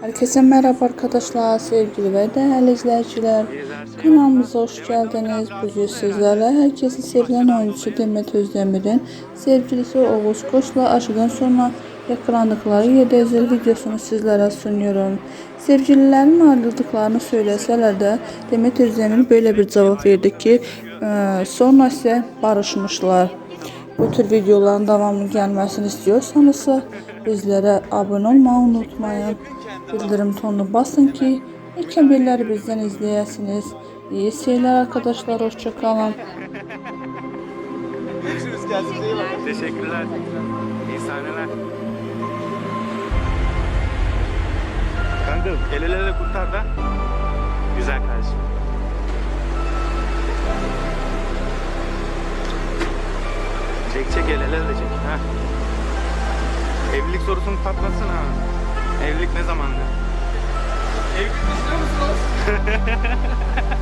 Herkese merhaba arkadaşlar, sevgili ve değerli izleyiciler. Kanalımıza hoş geldiniz. Bugün sizlerle herkesin sevilen oyuncusu Demet Özdemir'in sevgilisi Oğuz Koç'la aşıdan sonra yakalandıkları 7 özel videosunu sizlere sunuyorum. Sevgililerin ayrıldıklarını söyleseler de Demet Özdemir böyle bir cevap verdi ki sonra ise barışmışlar. Bu tür videoların devamlı gelmesini istiyorsanız bizlere abone olmayı unutmayın. Bildirim tonunu basın ki ilk haberleri bizden izleyesiniz. İyi seyirler arkadaşlar. Hoşçakalın. Görüşürüz kendinize iyi bakın. Teşekkürler. İyi sahneler. Kanka el ele de kurtar da. Çek çek el ele de çek. Ha. Evlilik sorusunu patlatsana abi. Evlilik ne zamandı? Evlilik istiyor musunuz?